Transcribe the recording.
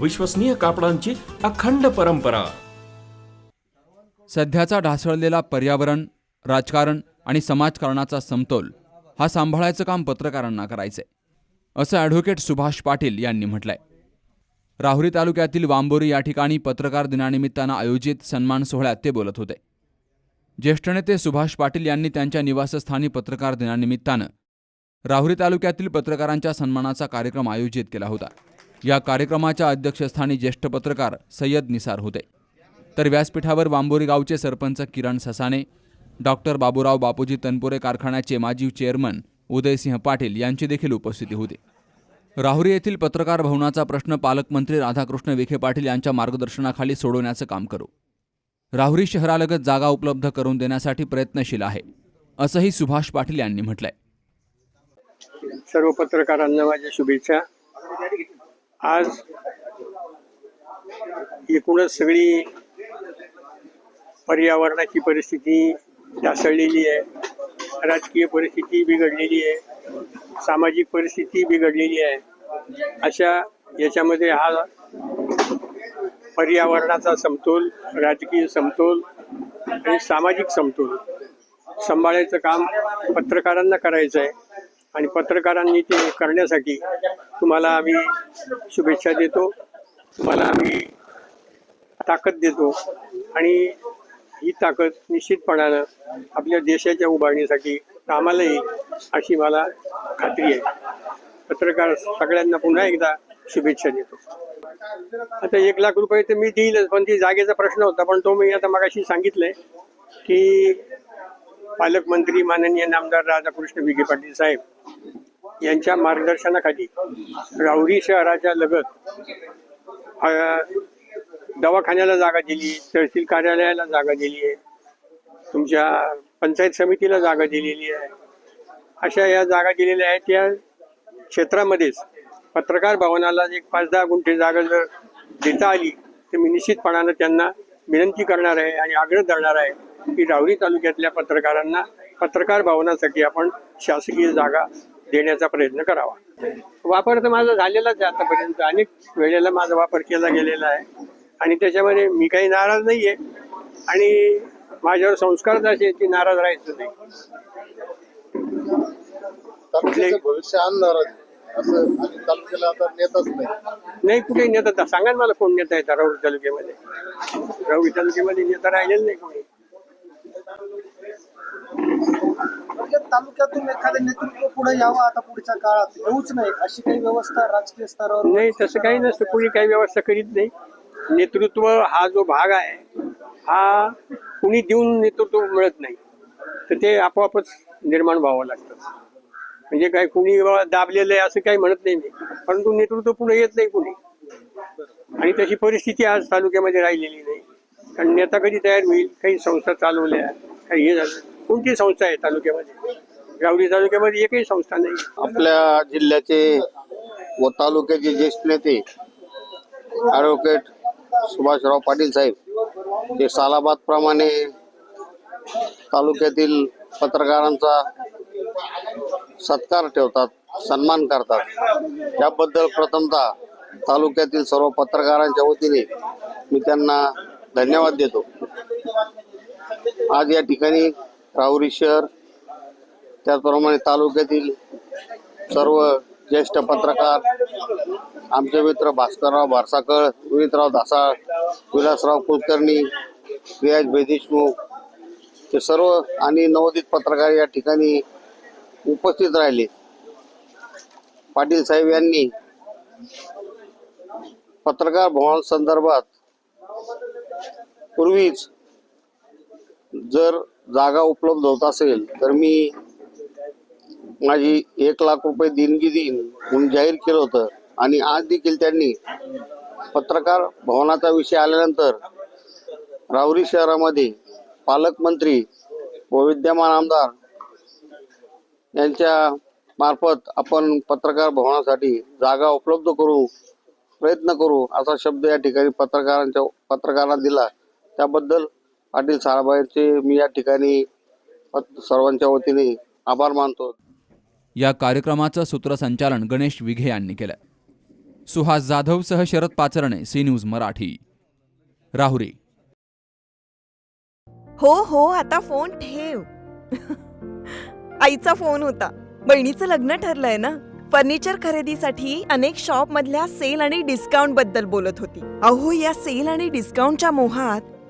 विश्वसनीय कापडांची अखंड परंपरा. सध्याचा ढासळलेला पर्यावरण राजकारण आणि समाजकारणाचा समतोल हा सांभाळायचं काम पत्रकारांना करायचंय असं ॲडव्होकेट सुभाष पाटील यांनी म्हटलंय. राहुरी तालुक्यातील वांबोरी या ठिकाणी पत्रकार दिनानिमित्तानं आयोजित सन्मान सोहळ्यात ते बोलत होते. ज्येष्ठ नेते सुभाष पाटील यांनी त्यांच्या निवासस्थानी पत्रकार दिनानिमित्तानं राहुरी तालुक्यातील पत्रकारांच्या सन्मानाचा कार्यक्रम आयोजित केला होता. या कार्यक्रमाच्या अध्यक्षस्थानी ज्येष्ठ पत्रकार सय्यद निसार होते. तर व्यासपीठावर वांबोरी गावचे सरपंच किरण ससाने डॉक्टर बाबूराव बापूजी तनपुरे कारखान्याचे माजी चेअरमन उदयसिंह पाटील यांची देखील उपस्थिती होती. राहुरी येथील पत्रकार भवनाचा प्रश्न पालकमंत्री राधाकृष्ण विखे पाटील यांच्या मार्गदर्शनाखाली सोडवण्याचं काम करू. राहुरी शहरालगत जागा उपलब्ध करून देण्यासाठी प्रयत्नशील आहे असंही सुभाष पाटील यांनी म्हटलंय. सर्व पत्रकारांना माझ्या शुभेच्छा. आज एकूणच सगळी पर्यावरणाची परिस्थिती ढासळलेली आहे. राजकीय परिस्थिती बिघडलेली आहे. सामाजिक परिस्थिती बिघडलेली आहे. अशा याच्यामध्ये हा पर्यावरणाचा समतोल राजकीय समतोल आणि सामाजिक समतोल सांभाळायचं काम पत्रकारांना करायचं आहे आणि पत्रकारांनी ते करण्यासाठी तुम्हाला आम्ही शुभेच्छा देतो. तुम्हाला आम्ही ताकद देतो. आणि ही ताकद निश्चितपणानं आपल्या देशाच्या उभारणीसाठी कामाला येईल अशी मला खात्री आहे. पत्रकार सगळ्यांना पुन्हा एकदा शुभेच्छा देतो. आता एक लाख रुपये तर मी देईलच पण ती जागेचा प्रश्न होता पण तो मी आता मगाशी सांगितलंय की पालकमंत्री माननीय नामदार राधाकृष्ण विखे पाटील साहेब यांच्या मार्गदर्शनाखाली राहुरी शहराच्या लगत दवाखान्याला जागा दिली तहसील कार्यालयाला जागा दिली आहे. तुमच्या पंचायत समितीला जागा दिलेली आहे. अशा या जागा दिलेल्या आहेत. त्या क्षेत्रामध्येच पत्रकार भवनाला एक पाच दहा गुंठे जागा जर देता आली तर मी निश्चितपणानं त्यांना विनंती करणार आहे आणि आग्रह धरणार आहे की राहुरी तालुक्यातल्या पत्रकारांना पत्रकार भवनासाठी आपण शासकीय जागा देण्याचा प्रयत्न करावा. वापर तर माझा झालेलाच आहे आतापर्यंत. अनेक वेळेला माझा वापर केला गेलेला आहे. आणि त्याच्यामध्ये मी काही नाराज नाही आहे आणि माझ्यावर संस्कारच असे आहेत की नाराज राहायचं नाही. भविष्य नाही. कुठे नेता सांगा ना मला कोण नेता येतात राहुरी तालुक्यामध्ये. राहुरी तालुक्यामध्ये नेता राहिलेला नाही कोणी. म्हणजे तालुक्यातून एखादं नेतृत्व पुढे यावं आता पुढच्या काळात? येऊच नाही. अशी काही व्यवस्था राजकीय स्तरावर नाही तसं काही नसतं. कुणी काही व्यवस्था करीत नाही. नेतृत्व हा जो भाग आहे हा कुणी देऊन नेतृत्व मिळत नाही. तर ते आपोआपच निर्माण व्हावं लागतं. म्हणजे काय कुणी दाबलेलं आहे असं काही म्हणत नाही मी. परंतु नेतृत्व पुढे येत नाही कुणी. आणि तशी परिस्थिती आज तालुक्यामध्ये राहिलेली नाही. कारण नेता कधी तयार होईल? काही संस्था चालवल्या काही हे झालं. कोणती संस्था आहे तालुक्यामध्ये? गावडी तालुक्यामध्ये एकही संस्था नाही. आपल्या जिल्ह्याचे व तालुक्याचे ज्येष्ठ नेते ॲडव्होकेट सुभाषराव पाटील साहेब हे सालाबाद प्रमाणे तालुक्यातील पत्रकारांचा सत्कार ठेवतात सन्मान करतात. त्याबद्दल प्रथमतः तालुक्यातील सर्व पत्रकारांच्या वतीने मी त्यांना धन्यवाद देतो. आज या ठिकाणी राहुरी शहर. त्याचप्रमाणे तालुक्यातील सर्व ज्येष्ठ पत्रकार आमचे मित्र भास्करराव भारसाकळ विनीतराव धासाळ विलासराव कुलकर्णी रियाज देशमुख ते सर्व आणि नवोदित पत्रकार या ठिकाणी उपस्थित राहिले. पाटील साहेब यांनी पत्रकार भवन संदर्भात पूर्वीच जर जागा उपलब्ध होत असेल तर मी माझी एक लाख रुपये देणगी देईन म्हणून जाहीर केलं होतं. आणि आज देखील त्यांनी पत्रकार भवनाचा विषय आल्यानंतर रावरी शहरामध्ये पालकमंत्री व विद्यमान आमदार यांच्या मार्फत आपण पत्रकार भवनासाठी जागा उपलब्ध करू प्रयत्न करू असा शब्द या ठिकाणी पत्रकारांच्या पत्रकारांना दिला. त्याबद्दल पाटील साहेबांचे मी या ठिकाणी सर्वांच्या वतीने आभार मानतो. या कार्यक्रमाचं सूत्रसंचालन गणेश विघे यांनी केलं. सुहास जाधवसह शरद पाचरणे सी न्यूज मराठी. राहुरी. हो हो आता फोन ठेव. आईचा फोन होता. बहिणीचं लग्न ठरलंय ना? फर्निचर खरेदीसाठी अनेक शॉप मधल्या सेल आणि डिस्काउंटबद्दल बोलत होती. अहो या सेल आणि डिस्काउंटच्या मोहात